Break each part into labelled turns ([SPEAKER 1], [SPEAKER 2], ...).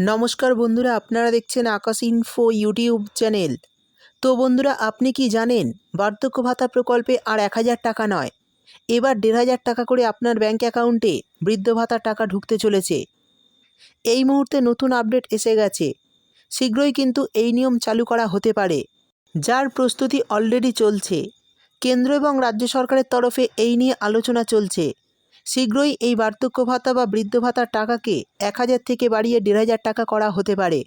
[SPEAKER 1] নমস্কার বন্ধুরা, আপনারা দেখছেন আকাশ ইনফো ইউটিউব চ্যানেল। তো বন্ধুরা, আপনি কি জানেন, বার্ধক্য ভাতা প্রকল্পে আর এক হাজার টাকা নয়। এবার দেড় হাজার টাকা করে আপনার ব্যাঙ্ক অ্যাকাউন্টে বৃদ্ধ ভাতার টাকা ঢুকতে চলেছে। এই মুহূর্তে নতুন আপডেট এসে গেছে। শীঘ্রই কিন্তু এই নিয়ম চালু করা হতে পারে। যার প্রস্তুতি অলরেডি চলছে। কেন্দ্র এবং রাজ্য সরকারের তরফে এই নিয়ে আলোচনা চলছে। শীঘ্রই এই বার্ধক্য ভাতা বা বৃদ্ধ ভাতার টাকাকে এক হাজার থেকে বাড়িয়ে দেড় হাজার টাকা করা হতে পারে।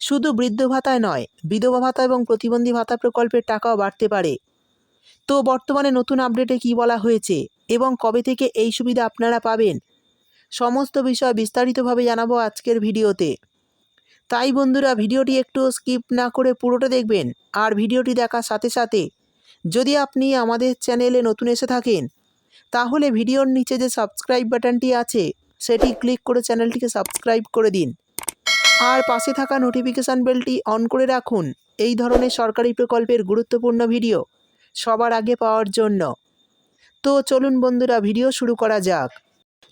[SPEAKER 1] শুধু বৃদ্ধ ভাতায় নয়, বিধবা ভাতা এবং প্রতিবন্ধী ভাতা প্রকল্পের টাকাও বাড়তে পারে। তো বর্তমানে নতুন আপডেটে কি বলা হয়েছে এবং কবে থেকে এই সুবিধা আপনারা পাবেন? সমস্ত বিষয় বিস্তারিতভাবে জানাব আজকের ভিডিওতে। তাই বন্ধুরা, ভিডিওটি একটু স্কিপ না করে পুরোটা দেখবেন। আর ভিডিওটি দেখার সাথে সাথে যদি আপনি আমাদের চ্যানেলে নতুন এসে থাকেন তাহলে ভিডিওর নিচে যে সাবস্ক্রাইব বাটনটি আছে, সেটি ক্লিক করে চ্যানেলটিকে সাবস্ক্রাইব করে দিন। আর পাশে থাকা নোটিফিকেশান বেলটি অন করে রাখুন। এই ধরনের সরকারি প্রকল্পের গুরুত্বপূর্ণ ভিডিও সবার আগে পাওয়ার জন্য। তো চলুন বন্ধুরা, ভিডিও শুরু করা যাক।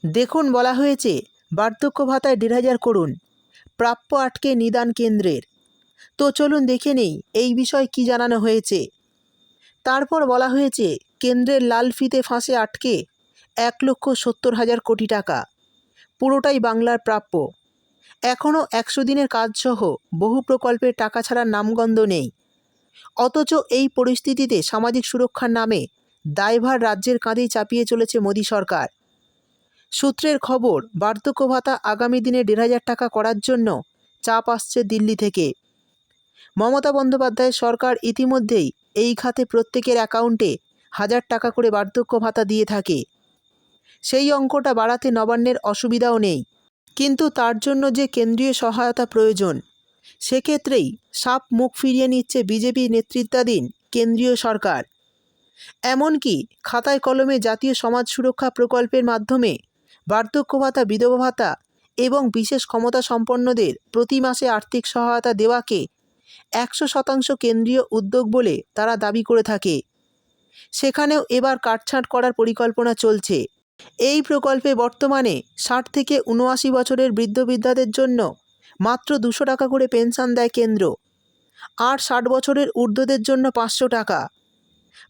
[SPEAKER 1] দেখুন, বলা হয়েছে, বার্ধক্য ভাতায় দেড় হাজার করুন, প্রাপ্য আটকে নিদান কেন্দ্রের। তো চলুন দেখে নেই, এই বিষয় কি জানানো হয়েছে? তারপর বলা হয়েছে কেন্দ্রের লাল ফিতে ফাঁসে আটকে এক লক্ষ সত্তর হাজার কোটি টাকা। পুরোটাই বাংলার প্রাপ্য। এখনও একশো দিনের কাজসহ বহু প্রকল্পের টাকা ছাড়ার নামগন্ধ নেই। অথচ এই পরিস্থিতিতে সামাজিক সুরক্ষার নামে দায়ভার রাজ্যের কাঁধেই চাপিয়ে চলেছে মোদী সরকার। সূত্রের খবর, বার্ধক্য ভাতা আগামী দিনে দেড় হাজার টাকা করার জন্য চাপ আসছে দিল্লি থেকে। মমতা বন্দ্যোপাধ্যায়ের সরকার ইতিমধ্যেই এই খাতে প্রত্যেকের অ্যাকাউন্টে হাজার টাকা করে বার্ধক্য ভাতা দিয়ে থাকে। সেই অঙ্কটা বাড়াতে নবান্নের অসুবিধাও নেই। কিন্তু তার জন্য যে কেন্দ্রীয় সহায়তা প্রয়োজন, সেক্ষেত্রেই সাপ মুখ ফিরিয়ে নিচ্ছে বিজেপি নেতৃত্বাধীন কেন্দ্রীয় সরকার। এমনকি খাতায় কলমে জাতীয় সমাজ সুরক্ষা প্রকল্পের মাধ্যমে বার্ধক্য ভাতা, বিধবা ভাতা এবং বিশেষ ক্ষমতা সম্পন্নদের প্রতি মাসে আর্থিক সহায়তা দেওয়াকে একশো শতাংশ কেন্দ্রীয় উদ্যোগ বলে তারা দাবি করে থাকে। সেখানেও এবার কাটছাঁট করার পরিকল্পনা চলছে। এই প্রকল্পে বর্তমানে ষাট থেকে উনআশি বছরের বৃদ্ধ বৃদ্ধাদের জন্য মাত্র দুশো টাকা করে পেনশন দেয় কেন্দ্র। আর ষাট বছরের ঊর্ধ্বদের জন্য পাঁচশো টাকা।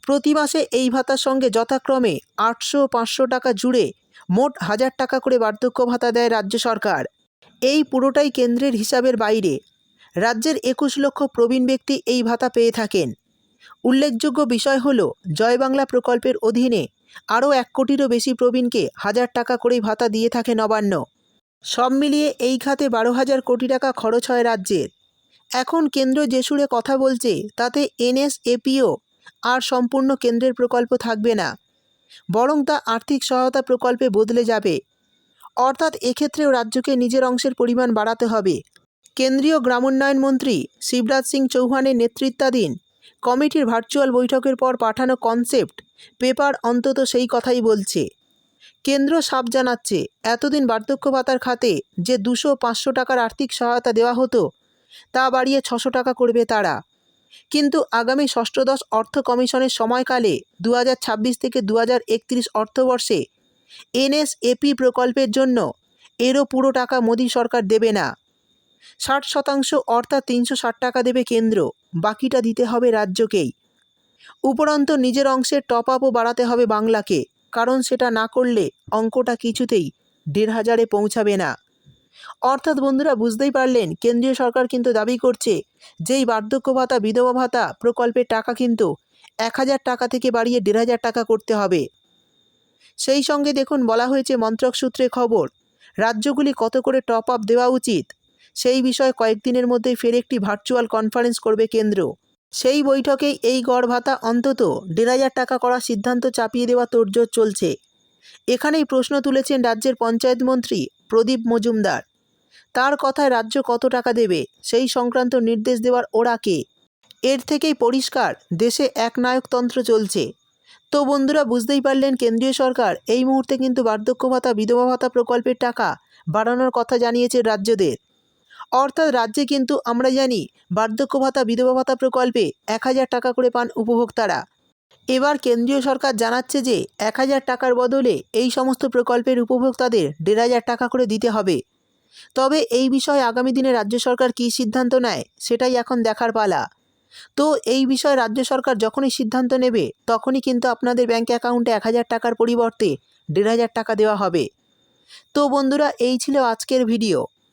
[SPEAKER 1] প্রতি মাসে এই ভাতার সঙ্গে যথাক্রমে আটশো পাঁচশো টাকা জুড়ে মোট হাজার টাকা করে বার্ধক্য ভাতা দেয় রাজ্য সরকার। এই পুরোটাই কেন্দ্রের হিসাবের বাইরে। রাজ্যের একুশ লক্ষ প্রবীণ ব্যক্তি এই ভাতা পেয়ে থাকেন। উল্লেখযোগ্য বিষয় হল, জয় বাংলা প্রকল্পের অধীনে আরও এক কোটিরও বেশি প্রবীণকে হাজার টাকা করেই ভাতা দিয়ে থাকে নবান্ন। সব মিলিয়ে এই খাতে বারো হাজার কোটি টাকা খরচ হয় রাজ্যের। এখন কেন্দ্র যে সুরে কথা বলছে, তাতে এনএসএপিও আর সম্পূর্ণ কেন্দ্রের প্রকল্প থাকবে না। বরং তা আর্থিক সহায়তা প্রকল্পে বদলে যাবে। অর্থাৎ এক্ষেত্রেও রাজ্যকে নিজের অংশের পরিমাণ বাড়াতে হবে। কেন্দ্রীয় গ্রামোন্নয়ন মন্ত্রী শিবরাজ সিং চৌহানের নেতৃত্বাধীন কমিটির ভার্চুয়াল বৈঠকের পর পাঠানো কনসেপ্ট পেপার অন্তত সেই কথাই বলছে। কেন্দ্র সাপ জানাচ্ছে, এতদিন বার্ধক্য ভাতার খাতে যে দুশো পাঁচশো টাকার আর্থিক সহায়তা দেওয়া হতো, তা বাড়িয়ে ছশো টাকা করবে তারা। কিন্তু আগামী ষষ্ঠদশ অর্থ কমিশনের সময়কালে দু হাজার ছাব্বিশ থেকে দু হাজার একত্রিশ অর্থবর্ষে এনএসএপি প্রকল্পের জন্য এরও পুরো টাকা মোদী সরকার দেবে না। ষাট শতাংশ অর্থাৎ তিনশো ষাট টাকা দেবে কেন্দ্র, বাকিটা দিতে হবে রাজ্যকেই। উপরন্ত নিজের অংশের টপ আপও বাড়াতে হবে বাংলাকে, কারণ সেটা না করলে অঙ্কটা কিছুতেই দেড় হাজারে পৌঁছাবে না। অর্থাৎ বন্ধুরা, বুঝতেই পারলেন, কেন্দ্রীয় সরকার কিন্তু দাবি করছে যেই বার্ধক্য ভাতা, বিধবা ভাতা প্রকল্পের টাকা কিন্তু এক হাজার টাকা থেকে বাড়িয়ে দেড় হাজার টাকা করতে হবে। সেই সঙ্গে দেখুন, বলা হয়েছে মন্ত্রক সূত্রে খবর, রাজ্যগুলি কত করে টপ আপ দেওয়া উচিত? সেই বিষয়ে কয়েকদিনের মধ্যে ফের একটি ভার্চুয়াল কনফারেন্স করবে কেন্দ্র। সেই বৈঠকেই এই গড় ভাতা অন্তত দেড় হাজার টাকা করার সিদ্ধান্ত চাপিয়ে দেওয়া তোড়জোড় চলছে। এখানেই প্রশ্ন তুলেছেন রাজ্যের পঞ্চায়েত মন্ত্রী প্রদীপ মজুমদার। তার কথায় রাজ্য কত টাকা দেবে, সেই সংক্রান্ত নির্দেশ দেওয়ার ওরা কে? এর থেকেই পরিষ্কার, দেশে একনায়কতন্ত্র চলছে। তো বন্ধুরা, বুঝতেই পারলেন কেন্দ্রীয় সরকার এই মুহূর্তে কিন্তু বার্ধক্য ভাতা, বিধবা ভাতা প্রকল্পের টাকা বাড়ানোর কথা জানিয়েছে রাজ্যদের। অর্থাৎ রাজ্যে কিন্তু আমরা জানি বার্ধক্য ভাতা, বিধবা ভাতা প্রকল্পে এক হাজার টাকা করে পান উপভোক্তারা। এবার কেন্দ্রীয় সরকার জানাচ্ছে যে এক হাজার টাকার বদলে এই সমস্ত প্রকল্পের উপভোক্তাদের দেড় হাজার টাকা করে দিতে হবে। তবে এই বিষয়ে আগামী দিনে রাজ্য সরকার কী সিদ্ধান্ত নেয় সেটাই এখন দেখার পালা। তো এই বিষয়ে রাজ্য সরকার যখনই সিদ্ধান্ত নেবে তখনই কিন্তু আপনাদের ব্যাঙ্ক অ্যাকাউন্টে এক হাজার টাকার পরিবর্তে দেড় হাজার টাকা দেওয়া হবে। তো বন্ধুরা, এই ছিল আজকের ভিডিও।